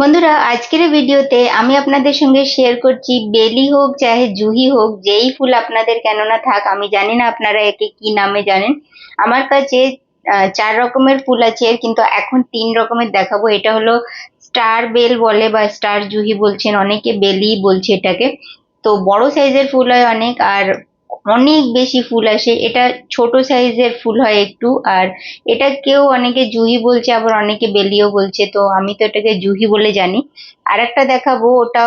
বন্ধুরা, আজকের ভিডিওতে আমি আপনাদের সঙ্গে শেয়ার করছি, বেলি হোক চাহে জুহি হোক, যেই ফুল আপনাদের কেননা থাক, আমি জানি না আপনারা একে কি নামে জানেন। আমার কাছে চার রকমের ফুল আছে, কিন্তু এখন তিন রকমের দেখাবো। এটা হলো স্টার বেল বলে বা স্টার জুহি বলছেন, অনেকে বেলি বলছে এটাকে। তো বড় সাইজের ফুল হয় অনেক, আর অনেক বেশি ফুল আসে এটা ছোট সাইজের ফুল হয় একটু। আর এটা কেউ অনেকে জুহি বলছে, আবার অনেকে বেলিও বলছে। তো আমি তো এটাকে জুহি বলে জানি। আর একটা দেখাবো ওটা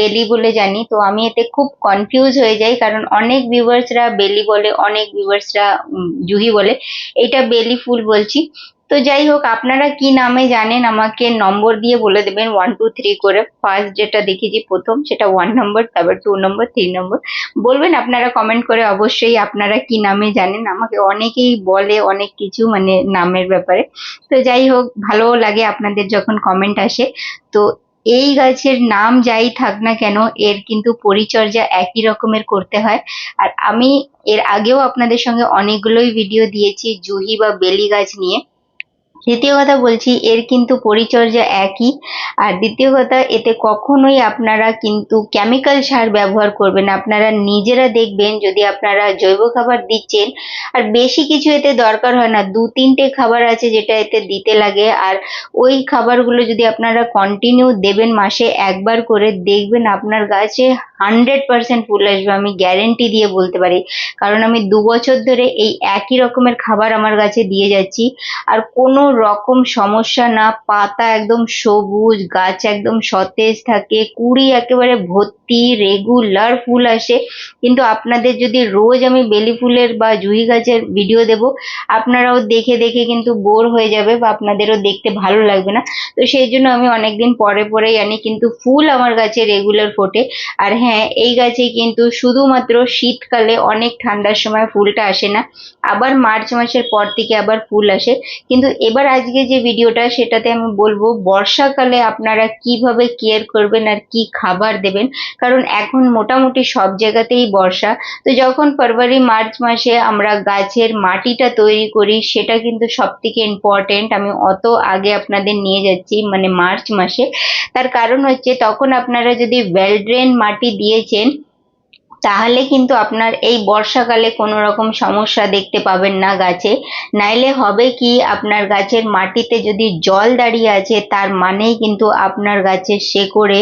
বেলি বলে জানি। তো আমি এতে খুব কনফিউজ হয়ে যাই, কারণ অনেক ভিউয়ার্সরা বেলি বলে, অনেক ভিউয়ার্সরা জুহি বলে। এটা বেলি ফুল বলছি। তো যাই হোক, আপনারা কি নামে জানেন আমাকে নম্বর দিয়ে বলে দেবেন ওয়ান টু থ্রি করে ফার্স্ট যেটা দেখেছি প্রথম, সেটা ওয়ান নম্বর তারপর টু নম্বর থ্রি নম্বর বলবেন আপনারা কমেন্ট করে অবশ্যই আপনারা কি নামে জানেন, আমাকে অনেকেই বলে অনেক কিছু মানে নামের ব্যাপারে। তো যাই হোক, ভালো লাগে আপনাদের যখন কমেন্ট আসে। তো এই গাছের নাম যাই থাক না কেন, এর কিন্তু পরিচর্যা একই রকমের করতে হয়। আর আমি এর আগেও আপনাদের সঙ্গে অনেকগুলোই ভিডিও দিয়েছি, জুহি বা বেলি গাছ নিয়ে। দ্বিতীয় কথা বলছি, এর কিন্তু পরিচর্যা একই। আর দ্বিতীয় কথা, এতে কখনোই আপনারা কিন্তু কেমিক্যাল সার ব্যবহার করবেন আপনারা নিজেরা দেখবেন যদি আপনারা জৈব খাবার দিচ্ছেন, আর বেশি কিছু এতে দরকার হয় না। দু, তিনটে খাবার আছে যেটা এতে দিতে লাগে। আর ওই খাবারগুলো যদি আপনারা কন্টিনিউ দেবেন মাসে একবার করে, দেখবেন আপনার গাছে হান্ড্রেড পার্সেন্ট ফুল আসবে। আমি গ্যারেন্টি দিয়ে বলতে পারি। কারণ আমি দু বছর ধরে এই একই রকমের খাবার আমার গাছে দিয়ে যাচ্ছি। আর কোনো রকম সমস্যা না, পাতা একদম সবুজ, গাছ একদম সতেজ থাকে, কুড়ি একেবারে ভর্তি রেগুলার ফুল আসে। কিন্তু আপনাদের যদি রোজ আমি বেলি ফুলের বা জুহি গাছের ভিডিও দেব, আপনারাও দেখে দেখে কিন্তু বোর হয়ে যাবে বা আপনাদেরও দেখতে ভালো লাগবে না। তো সেই জন্য আমি অনেকদিন পরে পরেই আনি কিন্তু ফুল আমার গাছে রেগুলার ফোটে। আর হ্যাঁ এই গাছে কিন্তু শুধুমাত্র শীতকালে অনেক ঠান্ডার সময় ফুলটা আসে না। আবার মার্চ মাসের পর থেকে আবার ফুল আসে। কিন্তু এবার আজকে যে ভিডিওটা সেটাতে আমি বলব, বর্ষাকালে আপনারা কীভাবে কেয়ার করবেন আর কি খাবার দেবেন? কারণ এখন মোটামুটি সব জায়গাতেই বর্ষা। তো যখন ফেব্রুয়ারি, মার্চ মাসে আমরা গাছের মাটিটা তৈরি করি, সেটা কিন্তু সব থেকে ইম্পর্টেন্ট আমি অত আগে আপনাদের নিয়ে যাচ্ছি মানে মার্চ মাসে। তার কারণ হচ্ছে, তখন আপনারা যদি ওয়েল ড্রেন মাটি দিয়েছেন তাহলে কিন্তু আপনার এই বর্ষাকালে কোনো রকম সমস্যা দেখতে পাবেন না গাছে। নাইলে হবে কি, আপনার গাছের মাটিতে যদি জল দাঁড়িয়ে আছে, তার মানেই কিন্তু আপনার গাছের শেকড়ে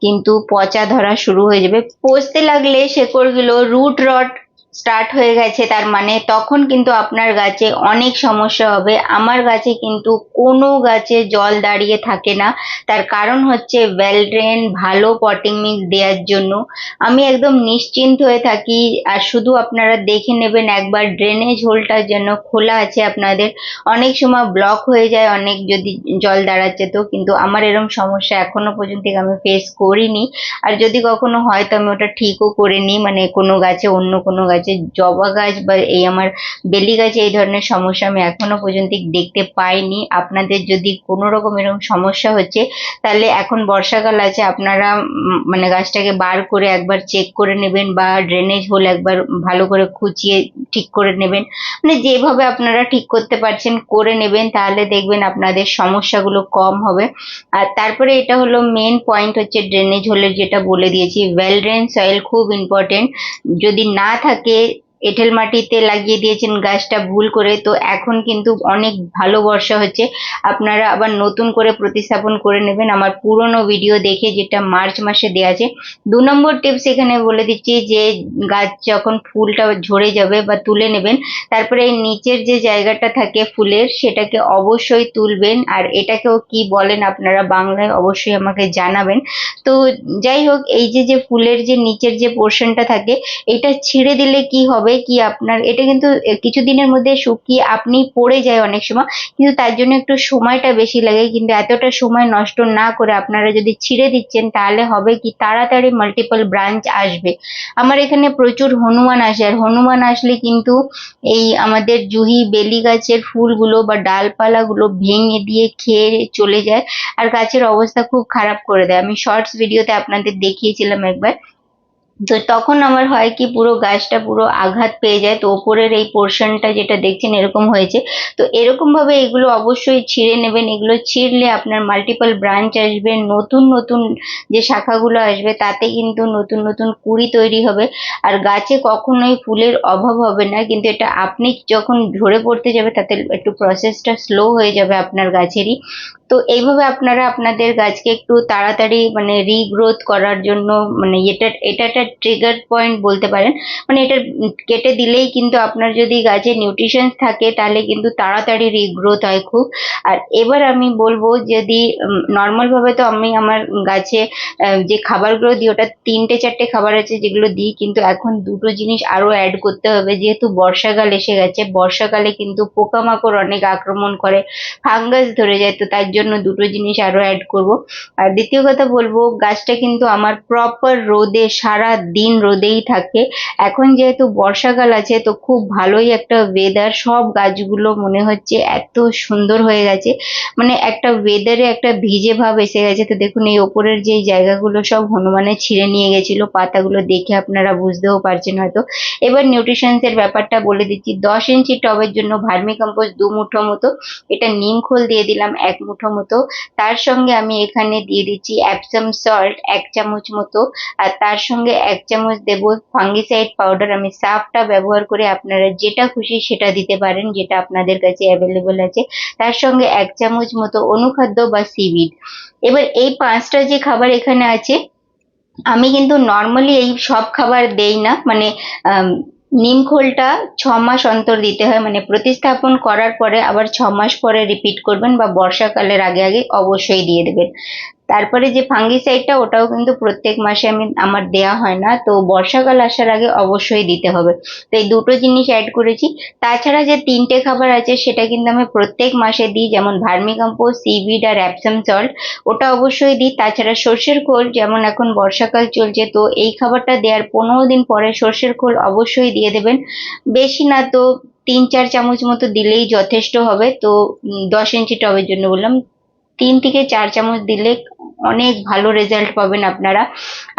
কিন্তু পচা ধরা শুরু হয়ে যাবে। পচতে লাগলে শেকড়গুলো, রুট রট স্টার্ট হয়ে গেছে, তার মানে তখন কিন্তু আপনার গাছে অনেক সমস্যা হবে। আমার গাছে কিন্তু কোনো গাছে জল দাঁড়িয়ে থাকে না। তার কারণ হচ্ছে ওয়েল ড্রেন ভালো পটিং মিক্স দেওয়ার জন্য। আমি একদম নিশ্চিন্ত হয়ে থাকি আর শুধু আপনারা দেখে নেবেন একবার ড্রেনেজ হোলটার জন্য খোলা আছে আপনাদের। অনেক সময় ব্লক হয়ে যায়, অনেক যদি জল দাঁড়াচ্ছে তো। কিন্তু আমার এরকম সমস্যা এখনও পর্যন্ত আমি ফেস করিনি। আর যদি কখনো হয় তো আমি ওটা ঠিকও করে নিই মানে কোনো গাছে অন্য কোনো গাছে গাছে জবা গাছ বা এই আমার বেলি গাছে, এই ধরনের সমস্যা আমি এখনও পর্যন্ত দেখতে পাইনি। আপনাদের যদি কোনো রকম এরকম সমস্যা হচ্ছে, তাহলে এখন বর্ষাকাল আছে, আপনারা মানে গাছটাকে বার করে একবার চেক করে নেবেন বা ড্রেনেজ হোল একবার ভালো করে খুঁচিয়ে ঠিক করে নেবেন। মানে যেভাবে আপনারা ঠিক করতে পারছেন, করে নেবেন, তাহলে দেখবেন আপনাদের সমস্যাগুলো কম হবে। আর তারপরে এটা হলো মেন পয়েন্ট হচ্ছে ড্রেনেজ হোলের যেটা বলে দিয়েছি। ওয়েল ড্রেন সয়েল খুব ইম্পর্টেন্ট যদি না থাকে create এঁটেল মাটিতে লাগিয়ে দিয়েছেন গাছটা ভুল করে, তো এখন কিন্তু অনেক ভালো বর্ষা হচ্ছে। আপনারা আবার নতুন করে প্রতিস্থাপন করে নেবেন আমার পুরনো ভিডিও দেখে, যেটা মার্চ মাসে দেওয়া আছে। দু নম্বর টিপস এখানে বলে দিচ্ছি যে, গাছ যখন ফুলটা ঝরে যাবে বা তুলে নেবেন, তারপরে এই নিচের যে জায়গাটা থাকে ফুলের, সেটাকে অবশ্যই তুলবেন। আর এটাকেও কি বলেন আপনারা বাংলায় অবশ্যই আমাকে জানাবেন। তো যাই হোক, এই যে যে ফুলের যে নিচের যে পোর্শনটা থাকে, এটা ছিঁড়ে দিলে কি হবে? কি আপনার, এটা কিন্তু কিছুদিনের মধ্যে শুকিয়ে আপনি পড়ে যায় অনেক সময়, কিন্তু তার জন্য একটু সময়টা বেশি লাগে, কিন্তু এতটা সময় নষ্ট না করে আপনারা যদি ছিঁড়ে দিচ্ছেন, তাহলে হবে কি তাড়াতাড়ি মাল্টিপল ব্রাঞ্চ আসবে। আমার এখানে প্রচুর হনুমান আসে, আর হনুমান আসলে কিন্তু এই আমাদের জুহি বেলি গাছের ফুলগুলো বা ডালপালাগুলো ভেঙে দিয়ে খেয়ে চলে যায়, আর গাছের অবস্থা খুব খারাপ করে দেয়। আমি শর্টস ভিডিওতে আপনাদের দেখিয়েছিলাম একবার। তো তখন আমার হয় কি, পুরো গাছটা পুরো আঘাত পেয়ে যায়। তো ওপরের এই পোর্শনটা যেটা দেখছেন এরকম হয়েছে। তো এরকম ভাবে এগুলো অবশ্যই ছিঁড়ে নেবেন। এগুলো ছিঁড়লে আপনার মাল্টিপল ব্রাঞ্চ আসবে, নতুন নতুন যে শাখাগুলো আসবে, তাতে কিন্তু নতুন নতুন কুড়ি তৈরি হবে। আর গাছে কখনোই ফুলের অভাব হবে না, কিন্তু এটা আপনি যখন ঝরে পড়তে যাবে, তাতে একটু প্রসেসটা স্লো হয়ে যাবে আপনার গাছেরই। তো এইভাবে আপনারা আপনাদের গাছকে একটু তাড়াতাড়ি মানে রিগ্রোথ করার জন্য মানে এটা এটা ট্রিগার পয়েন্ট বলতে পারেন। মানে এটা কেটে দিলেই কিন্তু আপনার যদি গাছে নিউট্রিশনস থাকে, তাহলে কিন্তু তাড়াতাড়ি রিগ্রোথ হয় খুব। আর এবার আমি বলব যদি নর্মাল ভাবে তো আমি আমার গাছে যে খাবারগুলো দিই, ওটা তিনটে চারটে খাবার আছে যেগুলো দিই, কিন্তু এখন দুটো জিনিস আরও অ্যাড করতে হবে। যেহেতু বর্ষাকাল এসে গেছে, বর্ষাকালে কিন্তু পোকামাকড় অনেক আক্রমণ করে ফাঙ্গাস ধরে যায়, তো তার জন্য দুটো জিনিস আরও অ্যাড করব। আর দ্বিতীয় কথা বলব, গাছটা কিন্তু আমার প্রপার রোদে সারা দিন রোদেই থাকে। এখন যেহেতু বর্ষাকাল আছে, তো খুব ভালোই একটা ওয়েদার সব গাছগুলো মনে হচ্ছে এত সুন্দর হয়ে গেছে। মানে একটা ওয়েদারে একটা ভিজে ভাব এসে গেছে। তো দেখুন, এই ওপরের যে জায়গাগুলো সব হনুমানে ছিঁড়ে নিয়ে গেছিল, পাতাগুলো দেখে আপনারা বুঝতেও পারছেন হয়তো। এবার নিউট্রিশনস এর ব্যাপারটা বলে দিচ্ছি। দশ ইঞ্চি টবের জন্য ভার্মি কম্পোস্ট দু মুঠো মতো, এটা নিম খোল দিয়ে দিলাম এক মুঠো মতো। তার সঙ্গে আমি এখানে দিয়ে দিচ্ছি অ্যাপসাম সল্ট এক চামচ মতো। আর তার সঙ্গে এক চামচ দেব ফাঙ্গিসাইড পাউডার আমি সাফটা ব্যবহার করে আপনারা যেটা খুশি সেটা দিতে পারেন যেটা আপনাদের কাছে অ্যাভেলেবল আছে। তার সঙ্গে এক চামচ মতো অনুখাদ্য বা সিভিড এবার এই পাঁচটা যে খাবার এখানে আছে আমি কিন্তু নর্মালি এই সব খাবার দেই না। মানে আম, নিম খোলটা ছ মাস অন্তর দিতে হয়। মানে প্রতিস্থাপন করার পরে আবার ছ মাস পরে রিপিট করবেন বা বর্ষাকালের আগে আগে অবশ্যই দিয়ে দেবেন। তারপরে যে ফাঙ্গিসাইডটা ওটাও কিন্তু প্রত্যেক মাসে আমি, আমার দেয়া হয় না। তো বর্ষাকাল আসার আগে অবশ্যই দিতে হবে। তো এই দুটো জিনিস অ্যাড করেছি। তাছাড়া যে তিনটে খাবার আছে, সেটা কিন্তু আমি প্রত্যেক মাসে দিই। যেমন ভার্মিকম্পোস্ট সিভিড আর অ্যাপসাম সল্ট ওটা অবশ্যই দিই। তাছাড়া সর্ষের খোল, যেমন এখন বর্ষাকাল চলছে, তো এই খাবারটা দেওয়ার পনেরো দিন পরে সর্ষের খোল অবশ্যই দিয়ে দেবেন। বেশি না তো তিন, চার চামচ মতো দিলেই যথেষ্ট হবে। তো দশ ইঞ্চি টবের জন্য বললাম। তিন থেকে চার চামচ দিলে অনেক ভালো রেজাল্ট পাবেন আপনারা।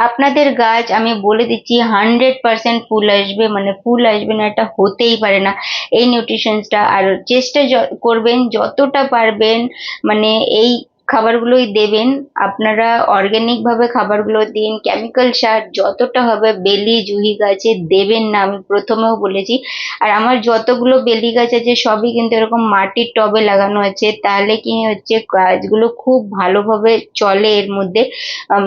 আপনাদের গাছ আমি বলে দিচ্ছি হান্ড্রেড পারসেন্ট ফুল আসবে মানে ফুল আসবে না, এটা হতেই পারে না। এই নিউট্রিশনসটা আর চেষ্টা করবেন, যতটা পারবেন মানে এই খাবারগুলোই দেবেন। আপনারা অর্গ্যানিক ভাবে খাবারগুলো দিন কেমিক্যাল সার যতটা হবে, বেলি, জুহি গাছে দেবেন না, আমি প্রথমেও বলেছি। আর আমার যতগুলো বেলি গাছ আছে, সবই কিন্তু এরকম মাটির টবে লাগানো আছে। তাহলে কি হচ্ছে, গাছগুলো খুব ভালোভাবে চলে এর মধ্যে।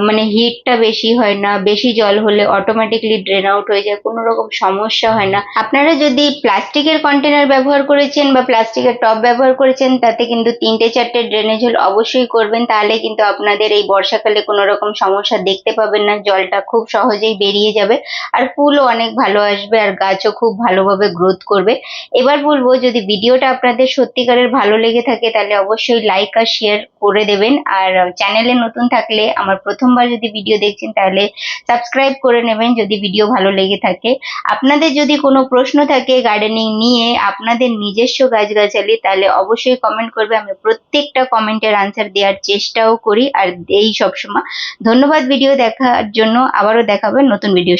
মানে হিটটা বেশি হয় না, বেশি জল হলে অটোমেটিকলি ড্রেন আউট হয়ে যায়, কোনো রকম সমস্যা হয় না। আপনারা যদি প্লাস্টিকের কন্টেনার ব্যবহার করেছেন বা প্লাস্টিকের টব ব্যবহার করেছেন, তাতে কিন্তু তিনটে চারটে ড্রেনেজ হোল অবশ্যই করবেন, তাহলে কিন্তু আপনাদের এই বর্ষাকালে কোনো রকম সমস্যা দেখতে পাবেন না। জলটা খুব সহজেই বেরিয়ে যাবে আর ফুলও অনেক ভালো আসবে আর গাছও খুব ভালোভাবে গ্রোথ করবে। এবার বলব, যদি ভিডিওটা আপনাদের সত্যিকারের ভালো লেগে থাকে, তাহলে অবশ্যই লাইক আর শেয়ার করে দেবেন। আর চ্যানেলে নতুন থাকলে, আমার প্রথমবার যদি ভিডিও দেখছেন, তাহলে সাবস্ক্রাইব করে নেবেন যদি ভিডিও ভালো লেগে থাকে। আপনাদের যদি কোনো প্রশ্ন থাকে গার্ডেনিং নিয়ে, আপনাদের নিজস্ব গাছগাছালি, তাহলে অবশ্যই কমেন্ট করবে। আমি প্রত্যেকটা কমেন্টের আনসার দেওয়ার চেষ্টাও করি। আর এই সবসময় ধন্যবাদ ভিডিও দেখার জন্য। আবারও দেখাবেন নতুন ভিডিও